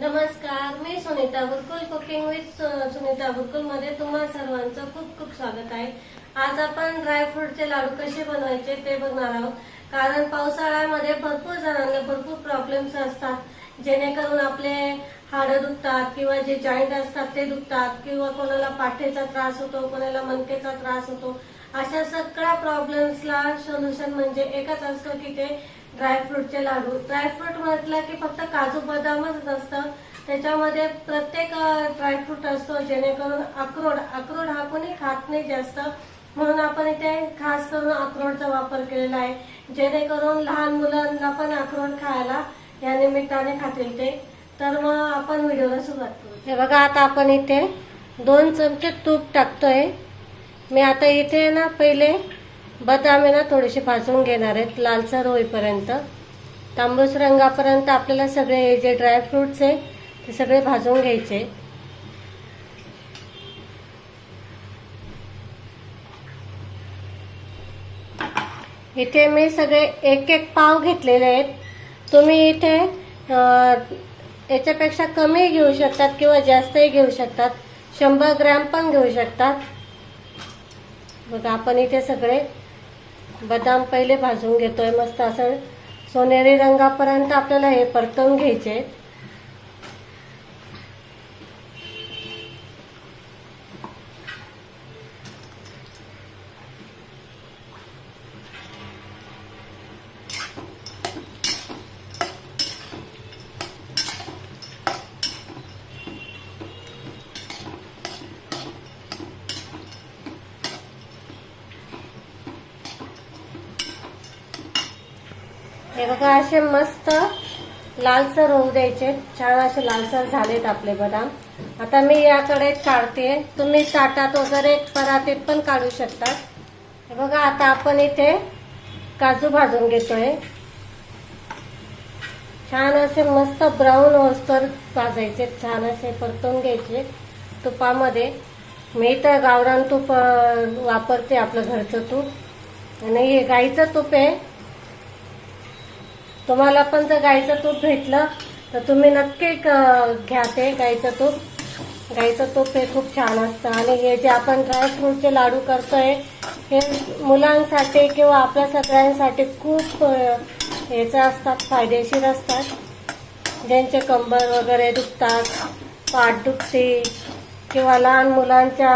नमस्कार मी Sunita Burkul cooking with Sunita बुरकुलमध्ये तुम्हा सर्वांचं खूप खूप स्वागत आहे. आज आपण ड्रायफ्रूटचे लाडू कसे बनवायचे ते बघणार आहोत. कारण पावसाळ्यामध्ये भरपूर जणांना भरपूर प्रॉब्लेम्स असतात. जेणेकरून आपले हाडं दुखतात किंवा जे जॉईंट असतात ते दुखतात किंवा कोणाला पाठीचा त्रास होतो कोणाला मनकेचा त्रास होतो. अशा सगळ्या प्रॉब्लेम्सला सोल्युशन म्हणजे एकच असतं की ते ड्रायफ्रूटचे लाडू. ड्रायफ्रूट म्हटलं की फक्त काजू बदामच नसतं. त्याच्यामध्ये प्रत्येक ड्रायफ्रूट असतो जेणेकरून अक्रोड अक्रोड हा कोणी खात नाही जास्त. म्हणून आपण इथे खास करून अक्रोडचा वापर केलेला आहे. जेणेकरून लहान मुलांना पण अक्रोड खायला या निमित्ताने खातील ते. तर मग आपण व्हिडिओला सुरुवात करू हे बघा आता आपण इथे दोन चमचे तूप टाकतोय. मी आता इथे ना पहिले बदाम आहे ना थोडेसे भाजून घेणार आहेत लालसर होईपर्यंत. तांबूस रंगापर्यंत आपल्याला सगळे हे जे ड्रायफ्रुट्स आहे ते सगळे भाजून घ्यायचे. इथे मी सगळे एक एक पाव घेतलेले आहेत. तुम्ही इथे याच्यापेक्षा कमी घेऊ शकतात किंवा जास्तही घेऊ शकतात. शंभर ग्रॅम पण घेऊ शकतात. बघा आपण इथे सगळे बदाम पहिले भाजून घेतोय. मस्त असं सोनेरी रंगापर्यंत आपल्याला हे परतवून घ्यायचे. हे बघा असे मस्त लालसर होऊ द्यायचे. छान असे लालसर झालेत आपले बदाम. आता मी याकडे काढते. तुम्ही ताटात वगैरे परातीत पण काढू शकता. हे बघा आता आपण इथे काजू भाजून घेतोय. छान असे मस्त ब्राऊन होस्तर भाजायचे. छान असे परतून घ्यायचे तुपामध्ये. मी तर गावरान तूप वापरते आपलं घरचं तूप. आणि हे गाईचं तूप आहे. तुम्हाला पण जर गाईचं तूप भेटलं तर तुम्ही नक्की घ्या ते गाईचं तूप. गाईचं तूप हे खूप छान असतं. आणि हे जे आपण ड्रायफ्रूटचे लाडू करतोय हे मुलांसाठी किंवा आपल्या सगळ्यांसाठी खूप अ, असतात फायदेशीर असतात. ज्यांचे कंबर वगैरे दुखतात पाठ दुखते किंवा लहान मुलांच्या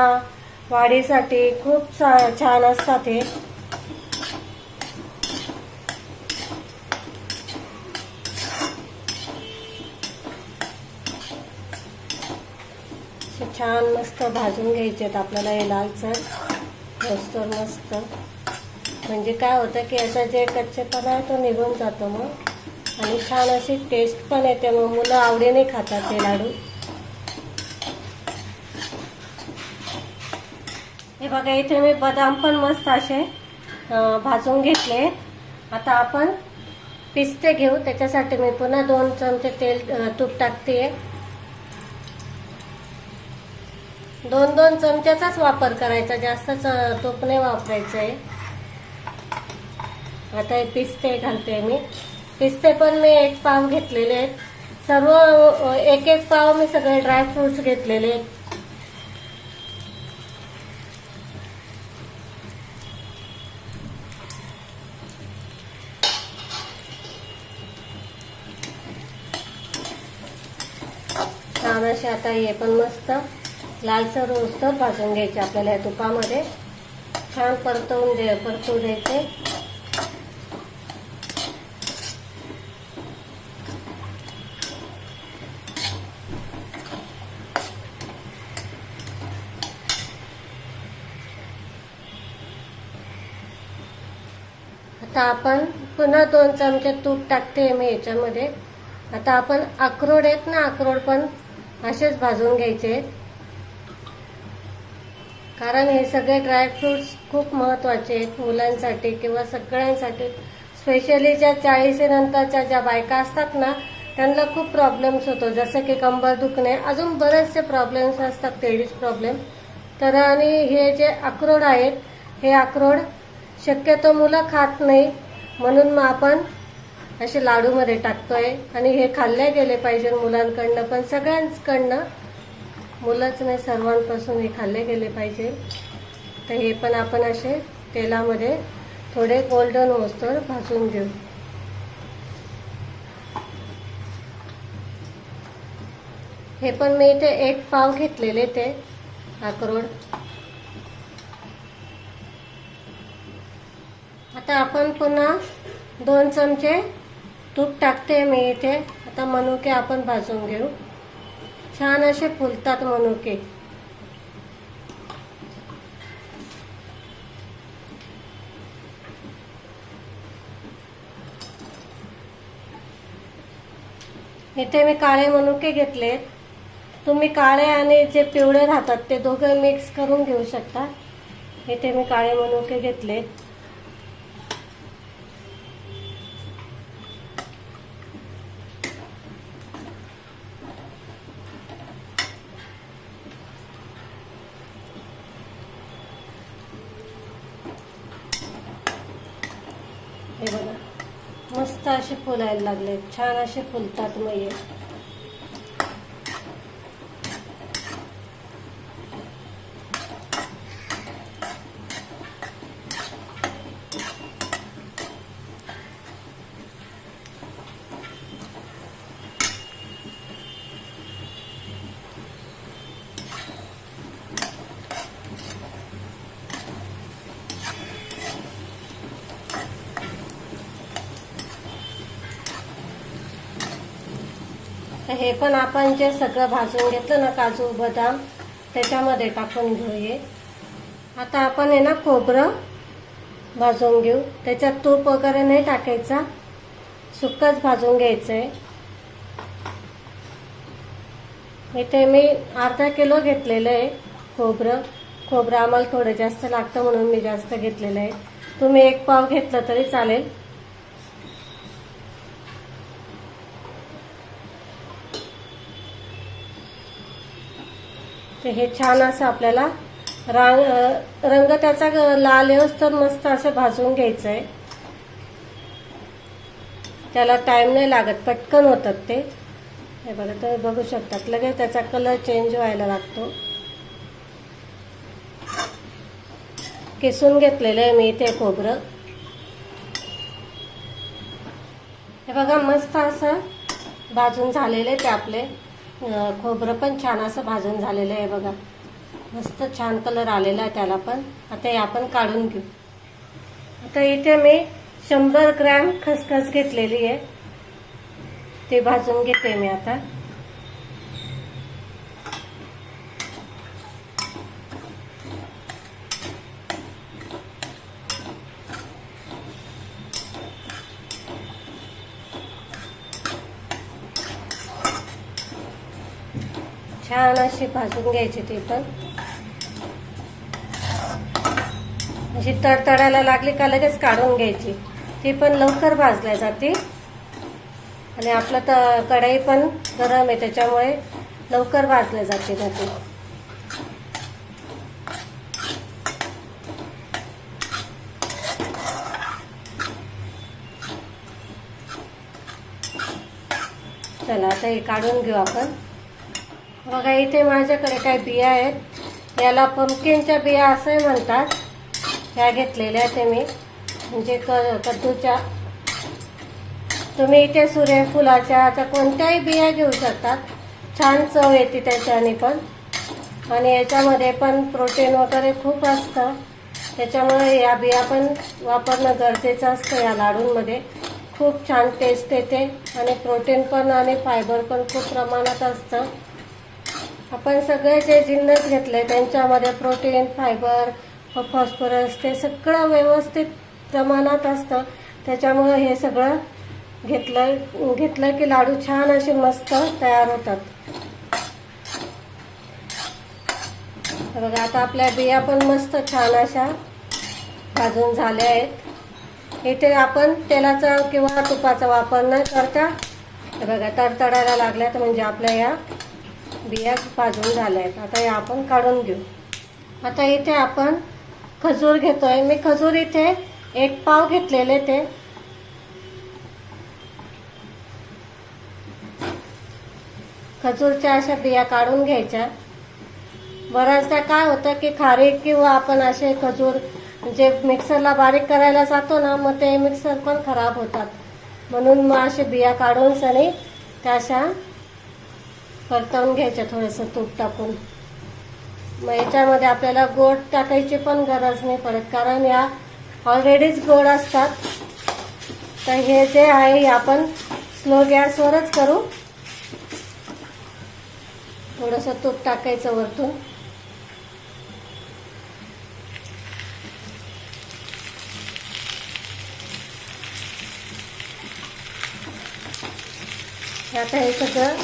वाढीसाठी खूप छान असतात हे. छान मस्त भाजून घ्यायचे आहेत आपल्याला हे लालसर मस्त मस्त. म्हणजे काय होतं की याचा जे कच्चेपणा आहे तो निघून जातो मग. आणि छान अशी टेस्ट पण येते मग. मुलं आवडीने खातात ते लाडू. हे बघा इथे मी बदाम पण मस्त असे भाजून घेतले. आता आपण पिस्ते घेऊ. त्याच्यासाठी मी पुन्हा दोन चमचे तेल तूप टाकते दोन दोन चमच्याचाच वापर करायचा जास्त च- तूप नाही वापरायचं आहे आता हे पिस्ते घालते मी. पिस्ते पण मी एक पाव घेतलेले आहेत. सर्व एक एक पाव मी सगळे ड्रायफ्रुट्स घेतलेले आहेत. आता हे पण मस्त. लालसर होस्तर भाजून घ्यायचे आपल्याला या तुपामध्ये. छान परतवून दे परतवू द्यायचे. आता आपण पुन्हा दोन चमचे तूप टाकते मी याच्यामध्ये. आता आपण अक्रोड आहेत ना अक्रोड पण असेच भाजून घ्यायचे. आहेत कारण हे सगळे ड्रायफ्रुट्स खूप महत्त्वाचे आहेत मुलांसाठी किंवा सगळ्यांसाठी. स्पेशली ज्या चाळीसीनंतरच्या ज्या बायका असतात ना त्यांना खूप प्रॉब्लेम्स होतो. जसं की कंबर दुखणे अजून बरेचसे प्रॉब्लेम्स असतात लेडीज प्रॉब्लेम तर आणि हे जे अक्रोड आहेत हे अक्रोड शक्यतो मुलं खात नाही. म्हणून मग आपण असे लाडूमध्ये टाकतोय. आणि हे खाल्ले गेले पाहिजे मुलांकडनं पण सगळ्यांकडनं मुलंच नाही सर्वांपासून हे खाल्ले गेले पाहिजे. तर हे पण आपण असे तेलामध्ये थोडे गोल्डन होस्तर भाजून घेऊ. हे पण मी इथे एक पाव घेतलेले ते अक्रोड. आता आपण पुन्हा दोन चमचे तूप टाकते मी इथे. आता मनुके आपण भाजून घेऊ. छान असे फुलतात मनुके. इथे मी काळे मनुके घेतलेत तुम्ही काळे आणि जे पिवळे राहतात ते दोघं मिक्स करून घेऊ शकता. इथे मी काळे मनुके घेतलेत हे बघा मस्त असे फुलायला लागले छान असे फुलतात मये. तर हे पण आपण जे सगळं भाजून घेतलं ना काजू बदाम त्याच्यामध्ये टाकून घेऊये. आता आपण आहे ना खोबरं भाजून घेऊ. त्याच्यात तूप वगैरे नाही टाकायचा. सुक्कच भाजून घ्यायचं आहे इथे मी अर्धा किलो घेतलेलं आहे खोबरं. खोबरं आम्हाला थोडं जास्त लागतं म्हणून मी जास्त घेतलेलं आहे. तुम्ही एक पाव घेतलं तरी चालेल. तर हे छान असं आपल्याला रांग रंग त्याचा ग- लाल येऊस तर मस्त असं भाजून घ्यायचं आहे त्याला टाइम नाही लागत पटकन होतात ते. हे बघा तुम्ही बघू शकतात. लगेच त्याचा कलर चेंज व्हायला लागतो. किसून घेतलेलं आहे मी इथे खोबरं. हे बघा मस्त असं भाजून झालेले ते आपले. खोबरं पण छान असं भाजून झालेलं आहे बघा. मस्त छान कलर आलेला आहे त्याला पण. आता हे आपण काढून घेऊ. आता इथे मी शंभर ग्रॅम खसखस घेतलेली आहे. ते भाजून घेते मी आता. छान अशी भाजून घ्यायची ती पण अशी तडतडायला लागली का लगेच काढून घ्यायची. ती पण लवकर भाजल्या जाते. आणि आपलं तर कढई पण गरम आहे त्याच्यामुळे लवकर भाजल्या जाते ना ती चला आता हे काढून घेऊ आपण. बघा इथे माझ्याकडे काही बिया आहेत. याला पंपकिनच्या बिया असंही म्हणतात. ह्या घेतलेल्या ते मी. म्हणजे क कद्दूच्या. तुम्ही इथे सूर्यफुलाच्या आता कोणत्याही बिया घेऊ शकतात. छान चव येते त्याच्याने पण. आणि याच्यामध्ये पण प्रोटीन वगैरे खूप असतं. त्याच्यामुळे या बिया पण वापरणं गरजेचं असतं या लाडूंमध्ये. खूप छान टेस्ट येते. आणि प्रोटीन पण आणि फायबर पण खूप प्रमाणात असतं. आपण सगळे जे जिन्नस घेतले त्यांच्यामध्ये प्रोटीन फायबर फॉस्फरस ते सगळं व्यवस्थित प्रमाणात असतं. त्याच्यामुळे हे सगळं घेतलं घेतलं की लाडू छान असे मस्त तयार होतात. बघा आता आपल्या बिया पण मस्त छान अशा भाजून झाल्या आहेत. इथे आपण तेलाचा किंवा तुपाचा वापर न करता बघा तडतडायला लागल्यात म्हणजे आपल्या या बिया भाजून झाल्या आहेत आता या आपण काढून घेऊ. आता इथे आपण खजूर घेतोय. मी खजूर इथे एक पाव घेतलेले ते. खजूरच्या अशा बिया काढून घ्यायच्या. बऱ्याचदा काय होतं की खारीक किंवा आपण असे खजूर जे मिक्सरला बारीक करायला जातो ना मग ते मिक्सर पण खराब होतात. म्हणून मग असे बिया काढून सनी त्या अशा परतवून घ्यायचं थोडंसं तूप टाकून. मग याच्यामध्ये आपल्याला गोड टाकायची पण गरज नाही पडत कारण या ऑलरेडीच गोड असतात. तर हे जे आहे आपण स्लो गॅसवरच करू. थोडंसं तूप टाकायचं वरतून. आता हे सगळं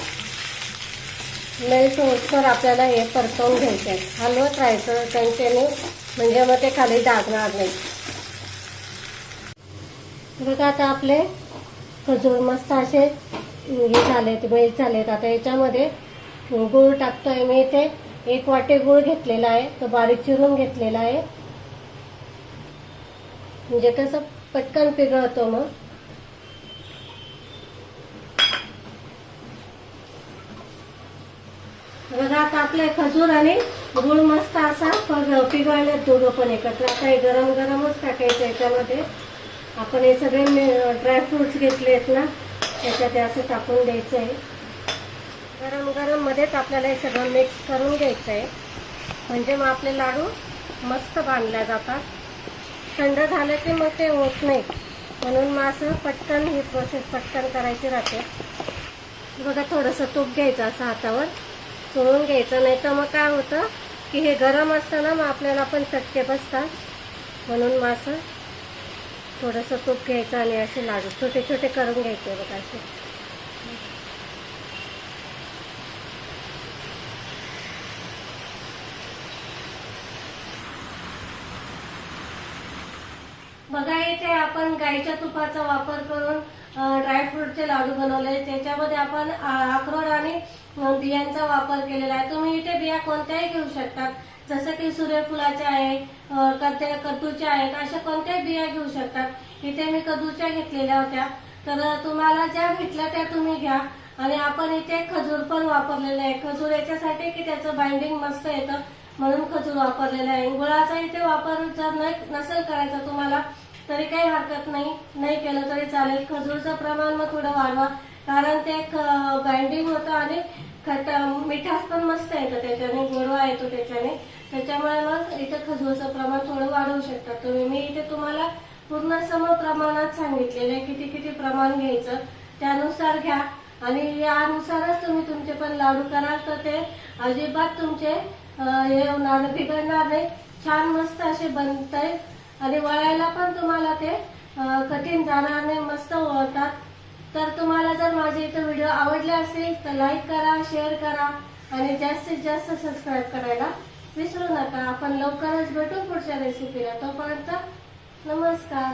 मेल्ट होतकर आपल्याला हे परतवून घ्यायचं आहे हलवत राहायचं त्यांच्याने म्हणजे मग ते खाली डागणार नाही. बघा आता आपले खजूर मस्त असे हे झालेत मेल्ट झालेत. आता याच्यामध्ये गूळ टाकतोय मी इथे. एक वाटे गूळ घेतलेला आहे तो बारीक चिरून घेतलेला आहे. म्हणजे कसं पटकन पिघळतो मग. बघा खजूर आणि गुळ मस्त असा पग- पिघळले दोघं पण एकत्र. आता हे गरम गरमच टाकायचं याच्यामध्ये. आपण हे सगळे ड्रायफ्रुट्स घेतले आहेत ना त्याच्यात हे असं टाकून द्यायचं आहे गरम गरम मध्येच आपल्याला हे सगळं मिक्स करून घ्यायचं आहे म्हणजे मग आपले लाडू मस्त बांधल्या जातात. थंड झालं की मग ते होत नाही. म्हणून मग असं पटकन ही प्रोसेस पटकन करायची राहते. बघा थोडंसं तूप घ्यायचं असं हातावर. चोळून घ्यायचं नाही तर मग काय होतं की हे गरम असतं ना मग आपल्याला पण चटके बसतात. म्हणून मग असं थोडंसं तूप घ्यायचं आणि असे लाडू छोटे छोटे करून घ्यायचे बघा असे बघा इथे आपण गाईच्या तुपाचा वापर करून ड्रायफ्रूटचे लाडू बनवले. त्याच्यामध्ये आपण अक्रोड आणि बियांचा वापर केलेला आहे. तुम्ही इथे बिया कोणत्याही घेऊ शकतात. जसं की सूर्यफुलाच्या आहे कद्दूच्या आहेत अशा कोणत्याही बिया घेऊ शकतात. इथे मी कद्दूच्या घेतलेल्या होत्या. तर तुम्हाला ज्या भेटल्या त्या तुम्ही घ्या. आणि आपण इथे खजूर पण वापरलेलं आहे. खजूर याच्यासाठी की त्याचं बाइंडिंग मस्त येतं म्हणून खजूर वापरलेलं आहे. गुळाचा इथे वापर जर नसेल करायचा तुम्हाला तरी काही हरकत नाही. नाही केलं तरी चालेल. खजूरचं प्रमाण मग थोडं वाढवा. कारण ते बाइंडिंग होतं आणि खट मिठास पण मस्त येतं त्याच्याने. गोडवा येतो त्याच्याने. त्याच्यामुळे मग इथे खजूरचं प्रमाण थोडं वाढवू शकता तुम्ही. मी इथे तुम्हाला पूर्ण सम प्रमाणात सांगितलेले किती किती प्रमाण घ्यायचं त्यानुसार घ्या. आणि यानुसारच तुम्ही तुमचे पण लाडू कराल तर ते अजिबात तुमचे हे होणार बिघडणार नाही. छान मस्त असे बनताय. आणि वळायला पण तुम्हाला ते कठीण जाणार नाही मस्त वळतात. तर तुम्हाला जर माझे इथं व्हिडिओ आवडले असेल तर लाईक करा शेअर करा आणि जास्तीत जास्त सबस्क्राईब करायला विसरू नका. आपण लवकरच भेटू पुढच्या रेसिपीला तोपर्यंत नमस्कार.